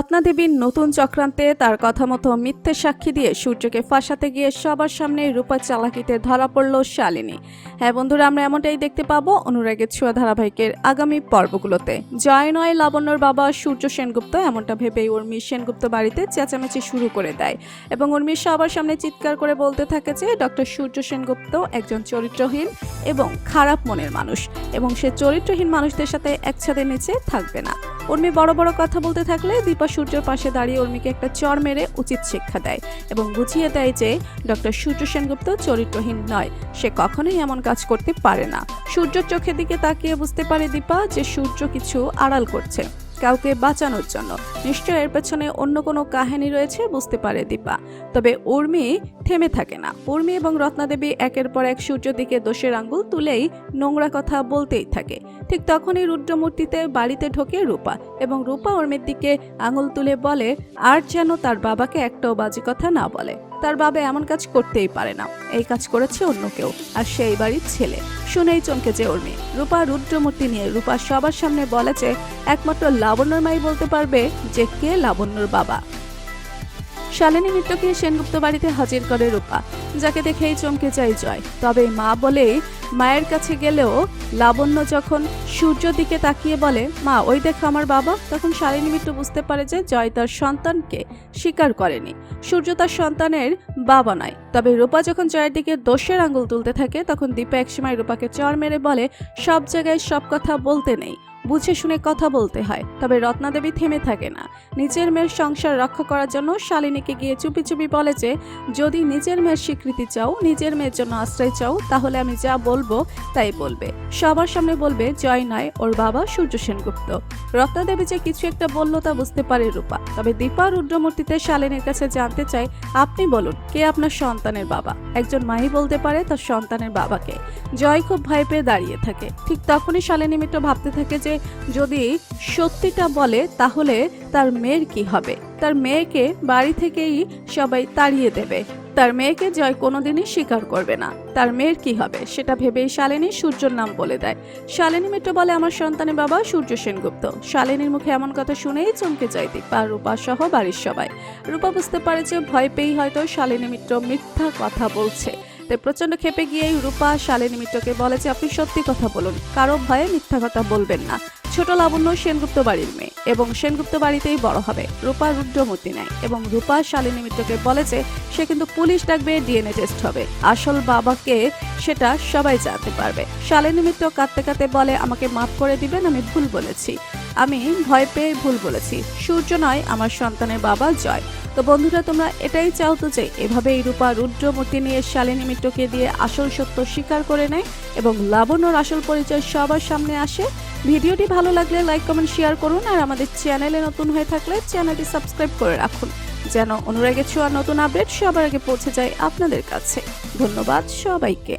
রত্নাদেবীর নতুন চক্রান্তে তার কথা মতো মিথ্যে সাক্ষী দিয়ে সূর্যকে ফাঁসাতে গিয়ে সবার সামনে রূপা চালাকিতে ধরা পড়ল শালিনী। হ্যাঁ বন্ধুরা, আমরা এমনটাই দেখতে পাবো অনুরাগের ছোঁয়া ধারাবাহিকের আগামী পর্বগুলোতে। জয় নয়, লাবণ্যর বাবা সূর্য সেনগুপ্ত, এমনটা ভেবেই উর্মি সেনগুপ্ত বাড়িতে চেঁচামেচি শুরু করে দেয়। এবং উর্মি সবার সামনে চিৎকার করে বলতে থাকে যে, ডক্টর সূর্য সেনগুপ্ত একজন চরিত্রহীন এবং খারাপ মনের মানুষ এবং সে চরিত্রহীন মানুষদের সাথে একসাথে নিচে থাকবে না। উর্মি বড় বড় কথা বলতে থাকলে দীপা সূর্যর পাশে দাঁড়িয়ে উর্মিকে একটা চর মেরে উচিত শিক্ষা দেয় এবং বুঝিয়ে দেয় যে ডক্টর সূর্য সেনগুপ্ত চরিত্রহীন নয়। সে কখনোই এমন কাজ করতে পারে না। সূর্যর চোখের দিকে তাকিয়ে বুঝতে পারে দীপা যে সূর্য কিছু আড়াল করছে। কাউকে বাঁচানোর জন্য। নিশ্চয় এর পেছনে অন্য কোনো কাহিনী রয়েছে, বুঝতে পারে দীপা। তবে উর্মি থেমে থাকে না। উর্মি এবং রত্নাদেবী একের পর এক সূর্যর দিকে দোষের আঙ্গুল তুলেই নোংরা কথা বলতেই থাকে। ঠিক তখনই রুদ্রমূর্তিতে বাড়িতে ঢোকে রূপা এবং রূপা উর্মির দিকে আঙুল তুলে বলে, আর যেন তার বাবাকে একটাও বাজে কথা না বলে। তার বাবা এমন কাজ করতেই পারে না। এই কাজ করেছে অন্য কেউ, আর সেই বাড়ির ছেলে। শুনেই চমকে যে উর্মি। রূপা রুদ্রমূর্তি নিয়ে রূপা সবার সামনে বলেছে একমাত্র লাবণ্যর মাই বলতে পারবে যে কে লাবণ্যর বাবা। শালিনী মিত্রকে সেনগুপ্ত বাড়িতে হাজির করে রূপা, যাকে দেখেই চমকে যায় জয়। তবে মা বলে, মায়ের কাছে গেলেও লাবণ্য যখন সূর্য দিকে তাকিয়ে বলে, মা, ওই দেখো আমার বাবা, তখন শালিনী মিত্র বুঝতে পারে যে জয় তার সন্তানকে স্বীকার করেনি। সূর্য তার সন্তানের বাবা নয়। তবে রূপা যখন জয়ের দিকে দোষের আঙুল তুলতে থাকে, তখন দীপা একসময় রূপাকে চর মেরে বলে, সব জায়গায় সব কথা বলতে নেই। বুঝে শুনে কথা বলতে হয়, তবে রত্নাদেবী থেমে থাকে না। নিজের মেয়ের সংসার রক্ষা করার জন্য শালিনীকে গিয়ে চুপি চুপি বলে যে, যদি নিজের মেয়ের স্বীকৃতি চাও, নিজের মেয়ের জন্য আশ্রয় চাও, তাহলে আমি যা বলব, তাই বলবে। সবার সামনে বলবে, জয় নয়, ওর বাবা সূর্য সেনগুপ্ত। রত্নাদেবী যে কিছু একটা বলল তা বুঝতে পারে রূপা, তবে দীপা রুদ্রমূর্তিতে শালিনীর কাছে জানতে চাই আপনি বলুন, কে আপনার সন্তানের বাবা? একজন মাহি বলতে পারে তার সন্তানের বাবাকে। জয় খুব ভয় পেয়ে দাঁড়িয়ে থাকে। ঠিক তখনই শালিনী মিত্র ভাবতে থাকে যে যদি সত্যিটা বলে, তাহলে তার মেয়ের কি হবে? তার মেয়েকে বাড়ি থেকেই সবাই তাড়িয়ে দেবে। তার মেয়েকে জয় কোনোদিনই স্বীকার করবে না। তার মেয়ের কি হবে, সেটা ভেবেই শালিনী সূর্যর নাম বলে দেয়। শালিনী মিত্র বলে, আমার সন্তানের বাবা সূর্য সেনগুপ্ত। শালিনীর মুখে এমন কথা শুনেই চমকে যায় দীপা, রূপা সহ বাড়ির সবাই। রূপা বুঝতে পারে যে ভয় পেয়েই হয়তো শালিনী মিত্র মিথ্যা কথা বলছে। তাই প্রচণ্ড খেপে গিয়েই রূপা শালিনী মিত্রকে বলে যে, আপনি সত্যি কথা বলুন। কারও ভয়ে মিথ্যা কথা বলবেন না। ছোট লাবণ্য সেনগুপ্ত বাড়ির মেয়ে এবং সেনগুপ্ত বাড়িতেই বড় হবে। রূপা রুদ্রমূর্তি নেয় এবং রূপা শালিনী মিত্রকে বলে যে, সে কিন্তু পুলিশ ডাকবে, ডিএনএ টেস্ট হবে। আসল বাবাকে সেটা সবাই জানতে পারবে। শালিনী মিত্র কাঁদতে কাঁদতে বলে, আমাকে মাফ করে দিবেন, আমি ভুল বলেছি। আমি ভয় পেয়ে ভুল বলেছি। সূর্য নয়, আমার সন্তানের বাবা জয়। তো বন্ধুরা, তোমরা এটাই চাও তো যে এভাবে এই রূপা রুদ্রমূর্তি নিয়ে শালিনী মিত্রকে দিয়ে আসল সত্য স্বীকার করে নেয় এবং লাবণ্যর আসল পরিচয় সবার সামনে আসে। ভিডিওটি ভালো লাগলে লাইক কমেন্ট শেয়ার করুন আর আমাদের চ্যানেলে নতুন হয়ে থাকলে চ্যানেলটি সাবস্ক্রাইব করে রাখুন, যেন অনুরাগের ছোঁয়া নতুন আপডেট সবার আগে পৌঁছে যায় আপনাদের কাছে। ধন্যবাদ সবাইকে।